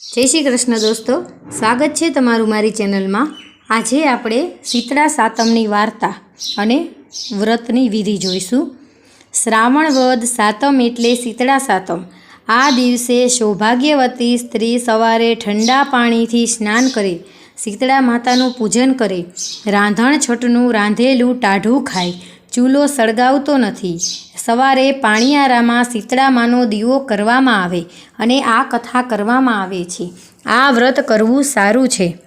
જય શ્રી કૃષ્ણ દોસ્તો. સ્વાગત છે તમારું મારી ચેનલમાં. આજે આપણે શીતળા સાતમની વાર્તા અને વ્રતની વિધિ જોઈશું. શ્રાવણ વદ સાતમ એટલે શીતળા સાતમ. આ દિવસે સૌભાગ્યવતી સ્ત્રી સવારે ઠંડા પાણીથી સ્નાન કરે શીતળા માતાનું પૂજન કરે. રાંધણ છઠનું રાંધેલું ટાઢું ખાય. ચૂલો સળગાવતો નથી. સવારે પાણીયારામાં શીતળામાનો દીવો કરવામાં આવે અને આ કથા કરવામાં આવે છે. આ વ્રત કરવું સારું છે.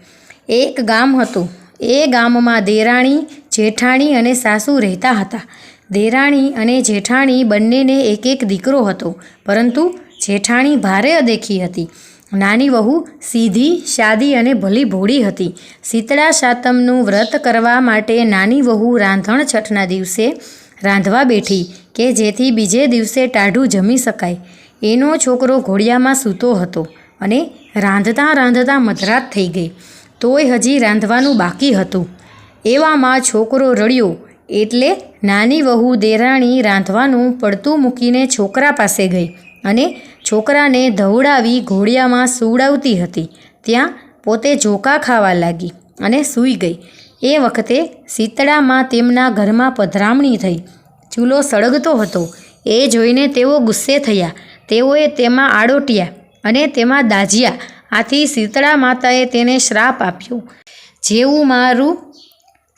એક ગામ હતું. એ ગામમાં દેરાણી, જેઠાણી અને સાસુ રહેતા હતા. દેરાણી અને જેઠાણી બંનેને એક એક દીકરો હતો. પરંતુ જેઠાણી ભારે અદેખી હતી. નાની વહુ સીધી સાદી અને ભલી ભોળી હતી. શીતળા સાતમનું વ્રત કરવા માટે નાની વહુ રાંધણ છઠના દિવસે રાંધવા બેઠી કે જેથી બીજે દિવસે ટાઢું જમી શકાય. એનો છોકરો ઘોડિયામાં સૂતો હતો અને રાંધતા રાંધતા મધરાત થઈ ગઈ. તોય હજી રાંધવાનું બાકી હતું. એવામાં છોકરો રડ્યો એટલે નાની વહુ દેરાણી રાંધવાનું પડતું મૂકીને છોકરા પાસે ગઈ અને છોકરાને ધવડાવી ઘોડિયામાં સુવડાવતી હતી. ત્યાં પોતે ઝોકા ખાવા લાગી અને સૂઈ ગઈ. એ વખતે શીતળામાં તેમના ઘરમાં પધરામણી થઈ. ચૂલો સળગતો હતો. એ જોઈને તેઓ ગુસ્સે થયા. તેઓએ તેમાં આડોટ્યા અને તેમાં દાજ્યા આથી શીતળા માતાએ તેને શ્રાપ આપ્યો. જેવું મારું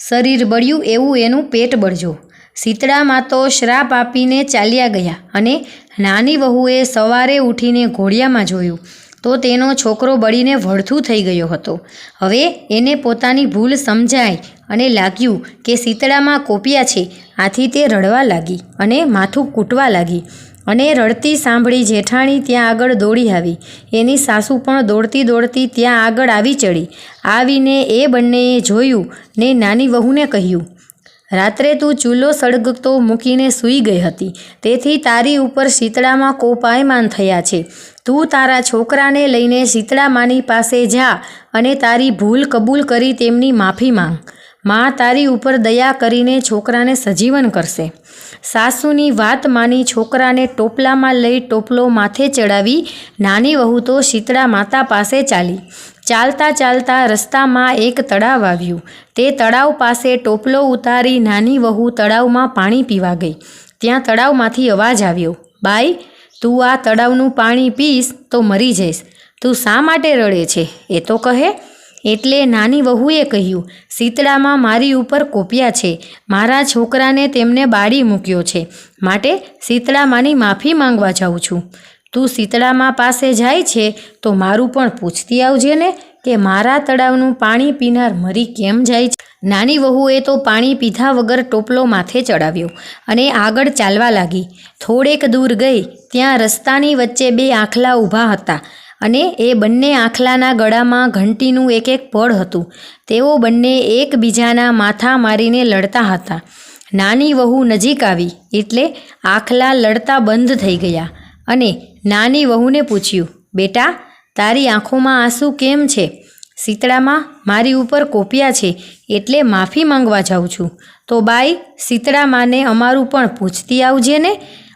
શરીર બળ્યું એવું એનું પેટ બળજો. શીતળામાં તો શ્રાપ આપીને ચાલ્યા ગયા અને નાની વહુએ સવારે ઉઠીને ઘોડિયામાં જોયું તો તેનો છોકરો બળીને વળથું થઈ ગયો હતો. હવે એને પોતાની ભૂલ સમજાય અને લાગ્યું કે શીતળામાં કોપિયા છે. આથી તે રડવા લાગી અને માથું કૂટવા લાગી અને રડતી સાંભળી જેઠાણી ત્યાં આગળ દોડી આવી. એની સાસુ પણ દોડતી દોડતી ત્યાં આગળ આવી ચડી. આવીને એ બંનેએ જોયું ને નાની વહુને કહ્યું રાત્રે તું ચૂલો સળગતો મૂકીને સૂઈ ગઈ હતી. તેથી તારી ઉપર શીતળામાં કોપાયમાન થયા છે. તું તારા છોકરાને લઈને શીતળામાની પાસે જા અને તારી ભૂલ કબૂલ કરી તેમની માફી માંગ. માં તારી ઉપર દયા કરીને છોકરાને સજીવન કરશે. સાસુની વાત માની છોકરાને ટોપલામાં લઈ ટોપલો માથે ચડાવી નાની વહુ તો શીતળા માતા પાસે ચાલી. ચાલતા ચાલતા રસ્તામાં એક તળાવ આવ્યું. તે તળાવ પાસે ટોપલો ઉતારી નાની વહુ તળાવમાં પાણી પીવા ગઈ. ત્યાં તળાવમાંથી અવાજ આવ્યો, બાઈ, તું આ તળાવનું પાણી પીશ તો મરી જઈશ. તું શા માટે રડે છે? એ તો કહે. એટલે નાની વહુએ કહ્યું, શીતળામાં મારી ઉપર કોપિયા છે. મારા છોકરાને તેમને બાળી મૂક્યો છે. માટે શીતળામાંની માફી માંગવા જાઉં છું. તું શીતળામાં પાસે જાય છે તો મારું પણ પૂછતી આવજે ને કે મારા તળાવનું પાણી પીનાર મરી કેમ જાય છે? નાની વહુએ તો પાણી પીધા વગર ટોપલો માથે ચડાવ્યો અને આગળ ચાલવા લાગી. થોડેક દૂર ગઈ, ત્યાં રસ્તાની વચ્ચે બે આંખલા ઊભા હતા અને એ બંને આંખલાના ગળામાં ઘંટીનું એક એક પળ હતું. તેઓ બંને એકબીજાના માથા મારીને લડતા હતા. નાની વહુ નજીક આવી એટલે આંખલા લડતા બંધ થઈ ગયા. અને નાની વહુને પૂછ્યું, બેટા, તારી આંખોમાં આંસુ કેમ છે? શીતળામાં મારી ઉપર કોપિયા છે, એટલે માફી માંગવા જાઉં છું. તો બાઈ, શીતળામાને અમારું પણ પૂછતી આવજે ને.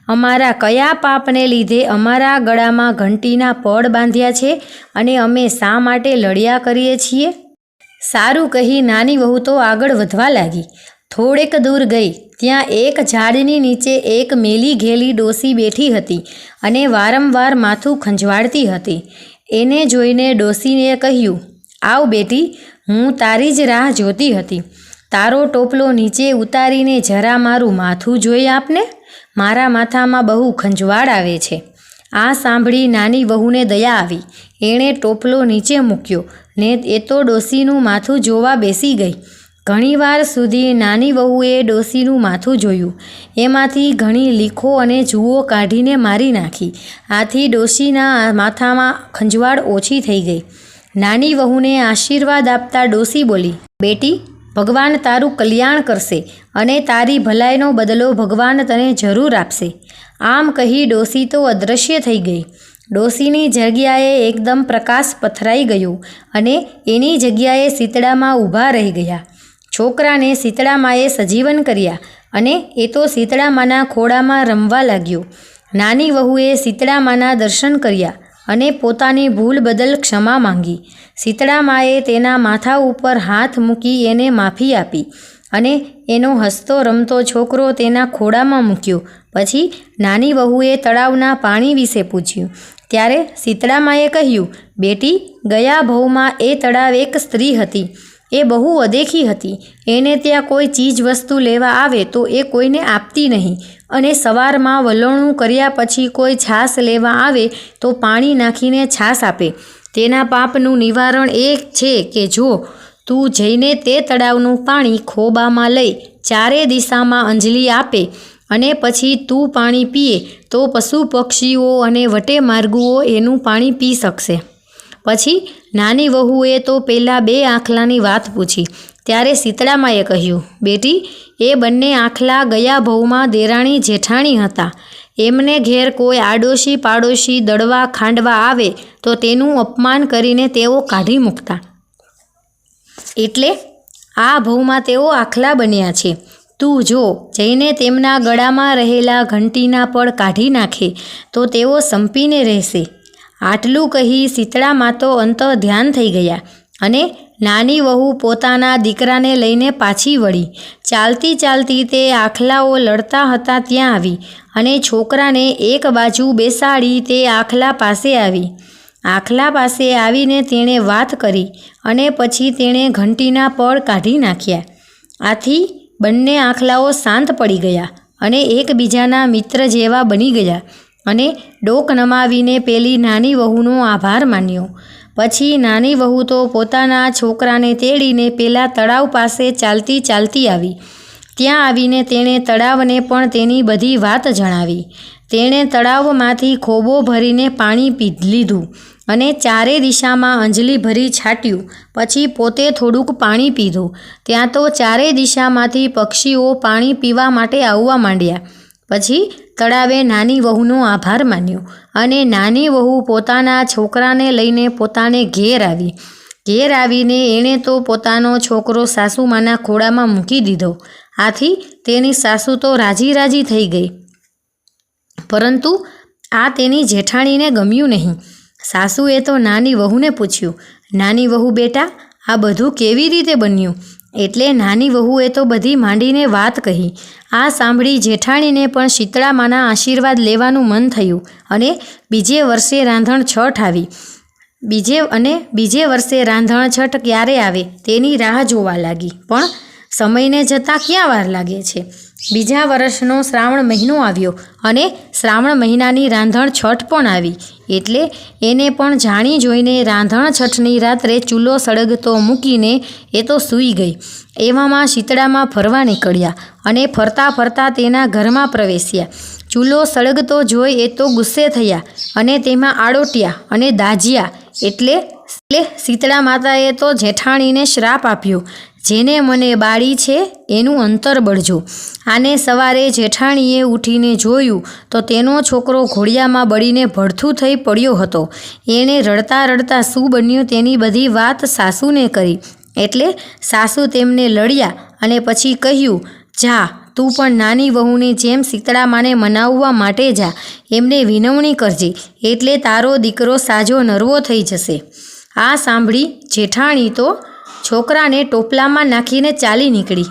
અમારા કયા પાપને લીધે અમારા ગળામાં ઘંટીના પડ બાંધ્યા છે અને અમે શા માટે લડ્યા કરીએ છીએ? સારું કહી નાની વહુ તો આગળ વધવા લાગી. થોડેક દૂર ગઈ, ત્યાં એક ઝાડની નીચે એક મેલી ઘેલી ડોસી બેઠી હતી અને વારંવાર માથું ખંજવાળતી હતી. એને જોઈને ડોસીને કહ્યું, આવ બેટી, હું તારી જ રાહ જોતી હતી. તારો ટોપલો નીચે ઉતારીને જરા મારું માથું જોઈ આપને? મારા માથામાં બહુ ખંજવાળ આવે છે. આ સાંભળી નાની વહુને દયા આવી. એણે ટોપલો નીચે મૂક્યો ને એ તો ડોસીનું માથું જોવા બેસી ગઈ. ઘણીવાર સુધી નાની વહુએ ડોસીનું માથું જોયું. એમાંથી ઘણી લીખો અને જુઓ કાઢીને મારી નાખી. આથી ડોશીના માથામાં ખંજવાળ ઓછી થઈ ગઈ. નાની વહુને આશીર્વાદ આપતા ડોસી બોલી, બેટી, ભગવાન તારું કલ્યાણ કરશે અને તારી ભલાઈનો બદલો ભગવાન તને જરૂર આપશે. આમ કહી ડોસી તો અદૃશ્ય થઈ ગઈ. ડોસીની જગ્યાએ એકદમ પ્રકાશ પથરાઈ ગયો અને એની જગ્યાએ શીતળામાં ઊભા રહી ગયા. છોકરાને શીતળામાએ સજીવન કર્યા અને એ તો શીતળામાના ખોળામાં રમવા લાગ્યો. નાની વહુએ શીતળામાના દર્શન કર્યા અને પોતાની ભૂલ બદલ ક્ષમા માંગી. શીતળામાએ તેના માથા ઉપર હાથ મૂકી એને માફી આપી અને એનો હસતો રમતો છોકરો તેના ખોળામાં મૂક્યો. પછી નાની વહુએ તળાવના પાણી વિશે પૂછ્યું. ત્યારે શીતળામાએ કહ્યું, બેટી, ગયા ભવમાં એ તળાવ એક સ્ત્રી હતી. એ બહુ અદેખી હતી. એને ત્યાં કોઈ ચીજ વસ્તુ લેવા આવે તો એ કોઈને આપતી નહીં. અને સવારમાં વલોણું કર્યા પછી કોઈ છાશ લેવા આવે તો પાણી નાખીને છાશ આપે. તેના પાપનું નિવારણ એ છે કે જો તું જઈને તે તળાવનું પાણી ખોબામાં લઈ ચારે દિશામાં અંજલિ આપે અને પછી તું પાણી પીએ તો પશુ પક્ષીઓ અને વટે માર્ગુઓ એનું પાણી પી શકશે. પછી નાની વહુએ તો પહેલાં બે આંખલાની વાત પૂછી. ત્યારે શીતળામાએ કહ્યું, બેટી, એ બંને આંખલા ગયા ભવમાં દેરાણી જેઠાણી હતા. એમને ઘેર કોઈ આડોશી પાડોશી દળવા ખાંડવા આવે તો તેનું અપમાન કરીને તેઓ કાઢી મૂકતા. એટલે આ ભવમાં તેઓ આખલા બન્યા છે. તું જો, જઈને તેમના ગળામાં રહેલા ઘંટીના પળ કાઢી નાખે તો તેઓ સંપીને રહેશે. આટલું કહી શીતળામાં તો અંત ધ્યાન થઈ ગયા અને નાની વહુ પોતાના દીકરાને લઈને પાછી વળી. ચાલતી ચાલતી તે આખલાઓ લડતા હતા ત્યાં આવી અને છોકરાને એક બાજુ બેસાડી તે આખલા પાસે આવી. આખલા પાસે આવીને તેણે વાત કરી અને પછી તેણે ઘંટીના પળ કાઢી નાખ્યા. આથી બંને આખલાઓ શાંત પડી ગયા અને એકબીજાના મિત્ર જેવા બની ગયા. અને ડોક નમાવીને પેલી નાની વહુનો આભાર માન્યો. પછી નાની વહુ તો પોતાના છોકરાને તેડીને પેલા તળાવ પાસે ચાલતી ચાલતી આવી. ત્યાં આવીને તેણે તળાવને પણ તેની બધી વાત જણાવી. તેણે તળાવમાંથી ખોબો ભરીને પાણી પી લીધું અને ચારે દિશામાં અંજલી ભરી છાટ્યું. પછી પોતે થોડુંક પાણી પીધું. ત્યાં તો ચારે દિશામાંથી પક્ષીઓ પાણી પીવા માટે આવવા માંડ્યા. પછી તળાવે નાની વહુનો આભાર માન્યો અને નાની વહુ પોતાના છોકરાને લઈને પોતાને ઘેર આવી. ઘેર આવીને એણે તો પોતાનો છોકરો સાસુમાના ખોળામાં મૂકી દીધો. આથી તેની સાસુ તો રાજી રાજી થઈ ગઈ. પરંતુ આ તેની જેઠાણીને ગમ્યું નહીં. સાસુએ તો નાની વહુને પૂછ્યું, નાની વહુ બેટા, આ બધું કેવી રીતે બન્યું? એટલે નાની વહુએ તો બધી માંડીને વાત કહી. આ સાંભળી જેઠાણીને પણ શીતળામાના આશીર્વાદ લેવાનું મન થયું અને બીજે વર્ષે રાંધણ છઠ આવી. બીજે અને બીજે વર્ષે રાંધણ છઠ ક્યારે આવે તેની રાહ જોવા લાગી. પણ સમયને જતાં ક્યાં વાર લાગે છે? બીજા વર્ષનો શ્રાવણ મહિનો આવ્યો અને શ્રાવણ મહિનાની રાંધણ છઠ પણ આવી. એટલે એને પણ જાણી જોઈને રાંધણ છઠની રાત્રે ચૂલો સળગતો મૂકીને એ તો સૂઈ ગઈ. એવામાં શીતળામાં ફરવા નીકળ્યા અને ફરતા ફરતા તેના ઘરમાં પ્રવેશ્યા. ચૂલો સળગતો જોઈ એ તો ગુસ્સે થયા અને તેમાં આડોટ્યા અને દાજ્યા એટલે એટલે શીતળા માતાએ તો જેઠાણીને શ્રાપ આપ્યો. જેને મને બાળી છે, એનું અંતર બળજો આને સવારે જેઠાણીએ ઉઠીને જોયું તો તેનો છોકરો ઘોડિયામાં બળીને ભડથું થઈ પડ્યો હતો. એણે રડતા રડતા શું બન્યું તેની બધી વાત સાસુને કરી. એટલે સાસુ તેમને લડ્યા અને પછી કહ્યું, જા, તું પણ નાની વહુની જેમ શીતળામાને મનાવવા માટે જા. એમને વિનવણી કરજે, એટલે તારો દીકરો સાજો નરવો થઈ જશે. આ સાંભળી જેઠાણી તો છોકરાને ટોપલામાં નાખીને ચાલી નીકળી.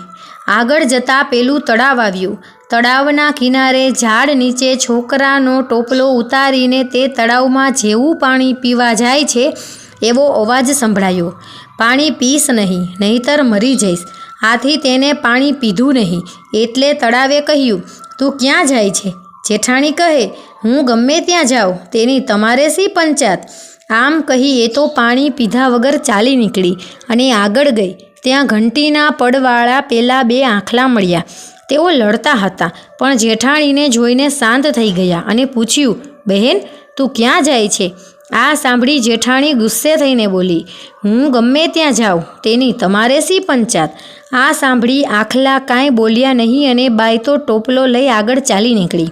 આગળ જતાં પેલું તળાવ આવ્યું. તળાવના કિનારે ઝાડ નીચે છોકરાનો ટોપલો ઉતારીને તે તળાવમાં જેવું પાણી પીવા જાય છે, એવો અવાજ સંભળાયો. પાણી પીશ નહીં, નહીતર મરી જઈશ. આથી તેને પાણી પીધું નહીં. એટલે તળાવે કહ્યું, તું ક્યાં જાય છે? જેઠાણી કહે, હું ગમે ત્યાં જાઉં. તેની તમારે શી પંચાત આમ કહી એ તો પાણી પીધા વગર ચાલી નીકળી અને આગળ ગઈ. ત્યાં ઘંટીના પડવાળા પેલા બે આંખલા મળ્યા. તેઓ લડતા હતા, પણ જેઠાણીને જોઈને શાંત થઈ ગયા અને પૂછ્યું, બહેન, તું ક્યાં જાય છે? આ સાંભળી જેઠાણી ગુસ્સે થઈને બોલી, હું ગમે ત્યાં જાઉં, તેની તમારે શી પંચાત? આ સાંભળી આખલા કાંઈ બોલ્યા નહીં અને બાઈ તો ટોપલો લઈ આગળ ચાલી નીકળી.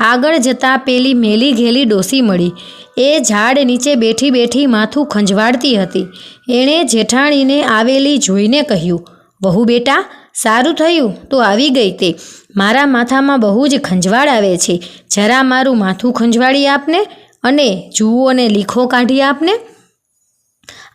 આગળ જતાં પેલી મેલી ઘેલી ડોસી મળી. એ ઝાડ નીચે બેઠી બેઠી માથું ખંજવાળતી હતી. એણે જેઠાણીને આવેલી જોઈને કહ્યું, વહુ બેટા, સારું થયું, તો આવી ગઈ તે. મારા માથામાં બહુ જ ખંજવાળ આવે છે. જરા મારું માથું ખંજવાળી આપને અને જુઓ અને લીખો કાઢી આપને.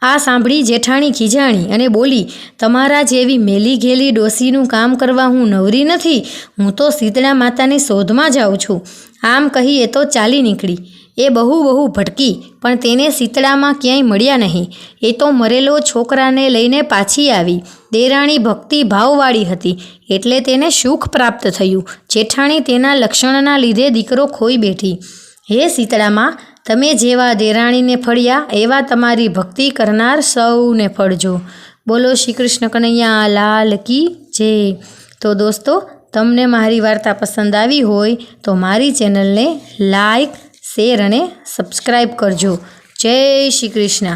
આ સાંભળી જેઠાણી ખીજાણી અને બોલી, તમારા જેવી મેલી ઘેલી ડોસીનું કામ કરવા હું નવરી નથી, હું તો શીતળા માતાની શોધમાં જાઉં છું. આમ કહીએ તો ચાલી નીકળી. એ બહુ બહુ ભટકી, પણ તેને શીતળામાં ક્યાંય મળ્યા નહીં. એ તો મરેલો છોકરાને લઈને પાછી આવી. દેરાણી ભક્તિ ભાવવાળી હતી, એટલે તેને સુખ પ્રાપ્ત થયું. જેઠાણી તેના લક્ષણના લીધે દીકરો ખોઈ બેઠી. હે શીતળામાં તમે જેવા દેરાણીને ફળ્યા, એવા તમારી ભક્તિ કરનાર સૌને ફળજો. બોલો શ્રી કૃષ્ણ કનૈયા, લાલ કી જય. તો દોસ્તો, તમને મારી વાર્તા પસંદ આવી હોય, તો મારી ચેનલને લાઈક, શેર અને સબસ્ક્રાઈબ કરજો. જય શ્રી કૃષ્ણ